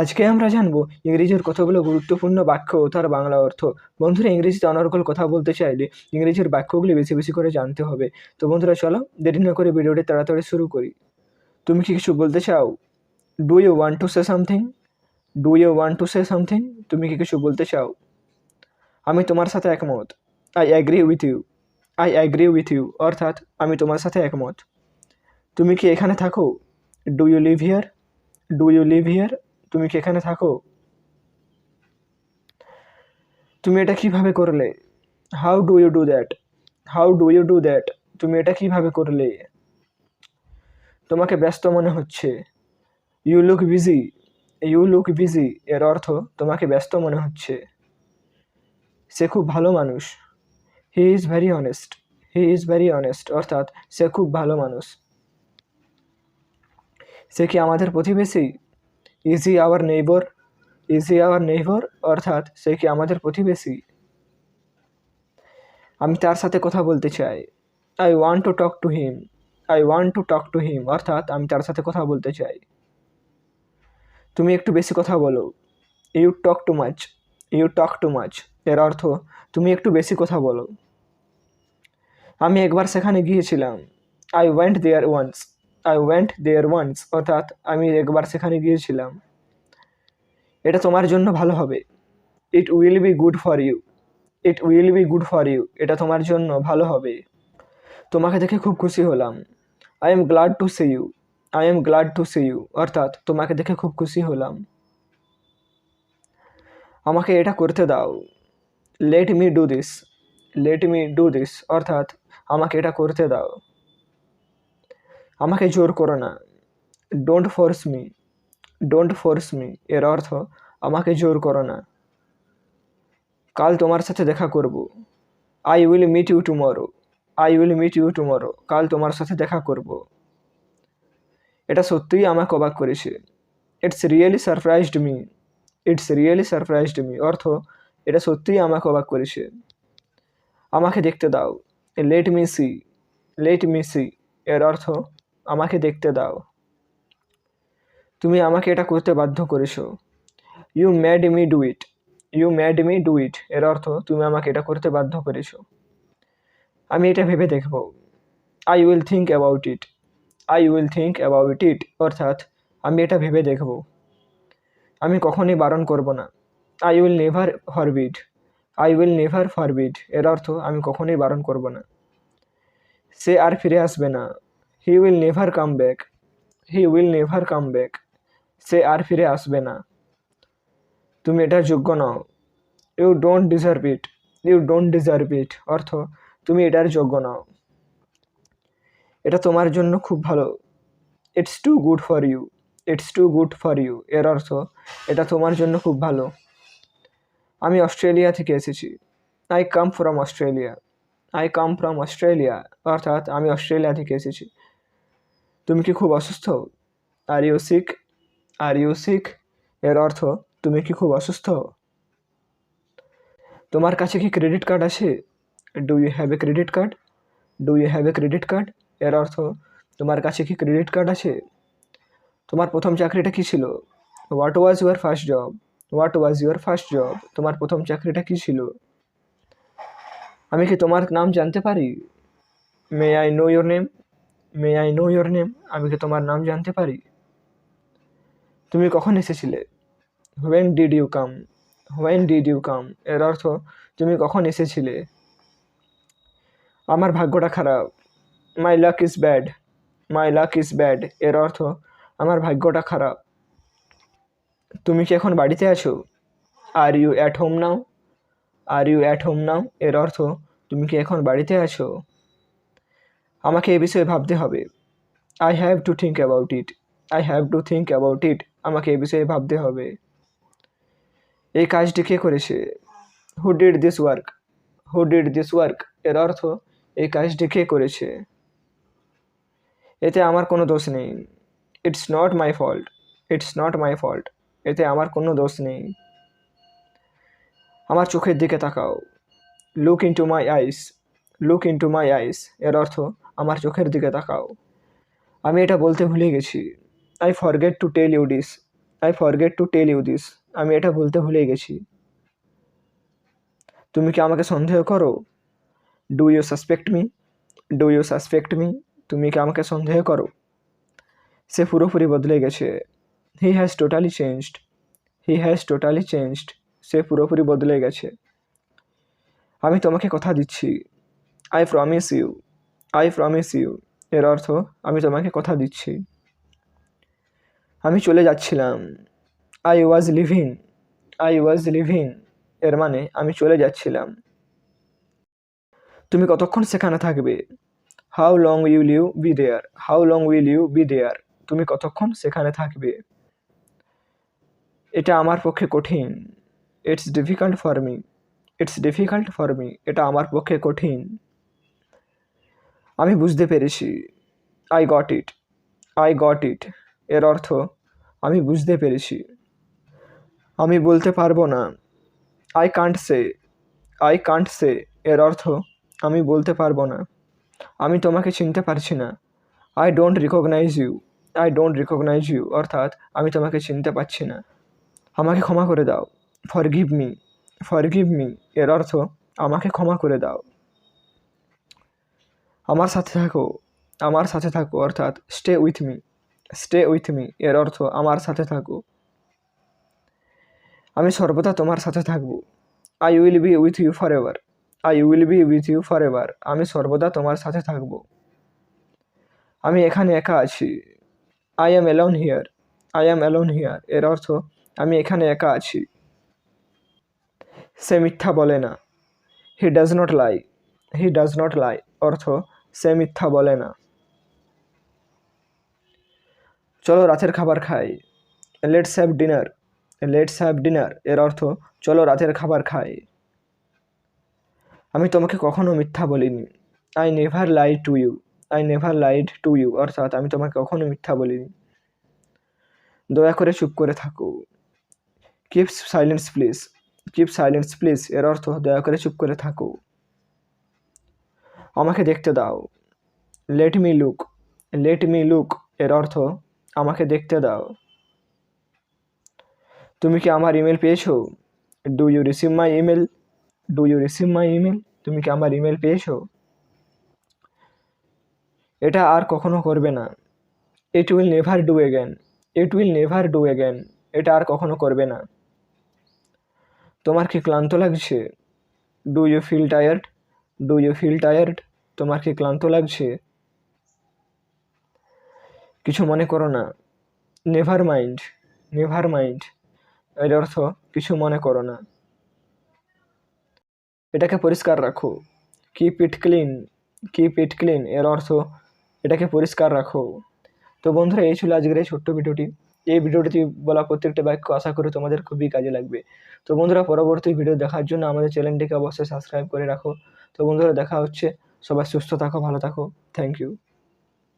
আজকে আমরা জানব ইংরেজির কতগুলো গুরুত্বপূর্ণ বাক্য ও তার বাংলা অর্থ। বন্ধুরা, ইংরেজিতে অনর্গল কথা বলতে চাইলে ইংরেজির বাক্যগুলি বেশি বেশি করে জানতে হবে। তো বন্ধুরা, চলো দেরি না করে ভিডিওটি তাড়াতাড়ি শুরু করি। তুমি কি কিছু বলতে চাও? Do you want to say something do you want to say something তুমি কি কিছু বলতে চাও? আমি তোমার সাথে একমত। I agree with you I agree with you অর্থাৎ, আমি তোমার সাথে একমত। তুমি কি এখানে থাকো? Do you live here do you live here তুমি কি এখানে থাকো? তুমি এটা কীভাবে করলে? How do you do that how do you do that তুমি এটা কীভাবে করলে? তোমাকে ব্যস্ত মনে হচ্ছে। You look busy you look busy এর অর্থ তোমাকে ব্যস্ত মনে হচ্ছে। সে খুব ভালো মানুষ। He is very honest he is very honest অর্থাৎ সে খুব ভালো মানুষ। সে কি আমাদের প্রতিবেশী? Is he our neighbour is he our neighbour অর্থাৎ সে কি আমাদের প্রতিবেশী? আমি তার সাথে কথা বলতে চাই। I want to talk to him I want to talk to him অর্থাৎ আমি তার সাথে কথা বলতে চাই। তুমি একটু বেশি কথা বলো। You talk too much you talk too much এর অর্থ, তুমি একটু বেশি কথা বলো। আমি একবার সেখানে গিয়েছিলাম। I went there once I went there once অর্থাৎ আমি একবার সেখানে গিয়েছিলাম। এটা তোমার জন্য ভালো হবে। It will be good for you it will be good for you এটা তোমার জন্য ভালো হবে। তোমাকে দেখে খুব খুশি হলাম। I am glad to see you I am glad to see you অর্থাৎ তোমাকে দেখে খুব খুশি হলাম। আমাকে এটা করতে দাও। Let me do this let me do this অর্থাৎ আমাকে এটা করতে দাও। আমাকে জোর করো না। Don't force me don't force me এর অর্থ, আমাকে জোর করো না। কাল তোমার সাথে দেখা করব। I will meet you tomorrow I will meet you tomorrow কাল তোমার সাথে দেখা করব। এটা সত্যিই আমাকে অবাক করেছে। It's really surprised me it's really surprised me অর্থ, এটা সত্যিই আমাকে অবাক করেছে। আমাকে দেখতে দাও। Let me see let me see এর অর্থ আমাকে দেখতে দাও। তুমি আমাকে এটা করতে বাধ্য করেছ। You made me do it you made me do it এর অর্থ তুমি আমাকে এটা করতে বাধ্য করেছ। আমি এটা ভেবে দেখব। I will think about it I will think about it অর্থাৎ আমি এটা ভেবে দেখব। আমি কখনই বারণ করব না। I will never forbid I will never forbid এর অর্থ আমি কখনোই বারণ করব না। সে আর ফিরে আসবে না। He will never come back he will never come back সে আর ফিরে আসবে না। তুমি এটার যোগ্য নও। You don't deserve it you don't deserve it অর্থ, তুমি এটার যোগ্য নও। এটা তোমার জন্য খুব ভালো। It's too good for you it's too good for you এর অর্থ, এটা তোমার জন্য খুব ভালো। আমি অস্ট্রেলিয়া থেকে এসেছি। I come from Australia I come from Australia অর্থাৎ আমি অস্ট্রেলিয়া থেকে এসেছি। তুমি কি খুব অসুস্থ? Are you sick are you sick এর অর্থ, তুমি কি খুব অসুস্থ? তোমার কাছে কি ক্রেডিট কার্ড আছে? Do you have a credit card do you have a credit card এর অর্থ, তোমার কাছে কি ক্রেডিট কার্ড আছে? তোমার প্রথম চাকরিটা কী ছিল? What was your first job what was your first job তোমার প্রথম চাকরিটা কী ছিল? আমি কি তোমার নাম জানতে পারি? May I know your name may I know your name আমি কি তোমার নাম জানতে পারি? তুমি কখন এসেছিলে? When did you come when did you come এর অর্থ, তুমি কখন এসেছিলে? আমার ভাগ্যটা খারাপ। My luck is bad my luck is bad এর অর্থ, আমার ভাগ্যটা খারাপ। তুমি কি এখন বাড়িতে আছো? Are you at home now are you at home now এর অর্থ, তুমি কি এখন বাড়িতে আছো? আমাকে এ বিষয়ে ভাবতে হবে। I have to think about it I have to think about it আমাকে এ বিষয়ে ভাবতে হবে। এই কাজটি কে করেছে? Who did this work who did this work এর অর্থ, এই কাজটি কে করেছে? এতে আমার কোনো দোষ নেই। It's not my fault it's not my fault এতে আমার কোনো দোষ নেই। আমার চোখের দিকে তাকাও। Look into my eyes look into my eyes এর অর্থ আমার চোখের দিকে তাকাও। আমি এটা বলতে ভুলে গেছি। I forget to tell you this I forget to tell you this আমি এটা বলতে ভুলে গেছি। তুমি কি আমাকে সন্দেহ করো? Do you suspect me do you suspect me তুমি কি আমাকে সন্দেহ করো? সে পুরোপুরি বদলে গেছে। He has totally changed he has totally changed সে পুরোপুরি বদলে গেছে। আমি তোমাকে কথা দিচ্ছি। I promise you I promise you এর অর্থ আমি তোমাকে কথা দিচ্ছি। আমি চলে যাচ্ছিলাম। I was leaving I was leaving এর মানে আমি চলে যাচ্ছিলাম। তুমি কতক্ষণ সেখানে থাকবে? How long will you be there how long will you be there তুমি কতক্ষণ সেখানে থাকবে? এটা আমার পক্ষে কঠিন। It's difficult for me it's difficult for me এটা আমার পক্ষে কঠিন। আমি বুঝতে পেরেছি। I got it I got it এর অর্থ, আমি বুঝতে পেরেছি। আমি বলতে পারব না। I can't say I can't say এর অর্থ, আমি বলতে পারব না। আমি তোমাকে চিনতে পারছি না। I don't recognise you I don't recognise you অর্থাৎ, আমি তোমাকে চিনতে পারছি না। আমাকে ক্ষমা করে দাও। ফরগিভ মি ফরগিভ মি এর অর্থ, আমাকে ক্ষমা করে দাও। আমার সাথে থাকো, আমার সাথে থাকো, অর্থাৎ stay with me stay with me এর অর্থ আমার সাথে থাকো। আমি সর্বদা তোমার সাথে থাকব। I will be with you for ever I will be with you for ever আমি সর্বদা তোমার সাথে থাকব। আমি এখানে একা আছি। I am alone here I am alone here এর অর্থ আমি এখানে একা আছি। সে মিথ্যা বলে না। He does not lie he does not lie অর্থ সে মিথ্যা বলে না। চলো রাতের খাবার খাই। Let's have dinner let's have dinner এর অর্থ, চলো রাতের খাবার খাই। আমি তোমাকে কখনো মিথ্যা বলিনি। I never lied to you I never lied to you অর্থাৎ, আমি তোমাকে কখনো মিথ্যা বলিনি। দয়া করে চুপ করে থাকো। Keep silence please keep silence please এর অর্থ, দয়া করে চুপ করে থাকো। আমাকে দেখতে দাও। Let me look let me look এর অর্থ, আমাকে দেখতে দাও। তুমি কি আমার ইমেল পেয়েছ? Do you receive my email do you receive my email তুমি কি আমার ইমেল পেয়েছ? এটা আর কখনো করবে না। It will never do again it will never do again এটা আর কখনো করবে না। তোমার কি ক্লান্ত লাগছে? Do you feel tired do you feel tired তোমার কি ক্লান্ত লাগছে? কিছু মনে করো না। নেভার মাইন্ড নেভার মাইন্ড এর অর্থ, কিছু মনে করো না। এটাকে পরিষ্কার রাখো। Keep it clean keep it clean এর অর্থ, এটাকে পরিষ্কার রাখো। তো বন্ধুরা, এই ছিল আজকের এই ছোট্ট ভিডিওটি। এই ভিডিওটিতে বলা প্রত্যেকটা বাক্য আশা করি তোমাদের খুবই কাজে লাগবে। তো বন্ধুরা, পরবর্তী ভিডিও দেখার জন্য আমাদের চ্যানেলটিকে অবশ্যই সাবস্ক্রাইব করে রাখো। তো বন্ধুরা, দেখা হচ্ছে। সবাই সুস্থ থাকো, ভালো থাকো। Thank you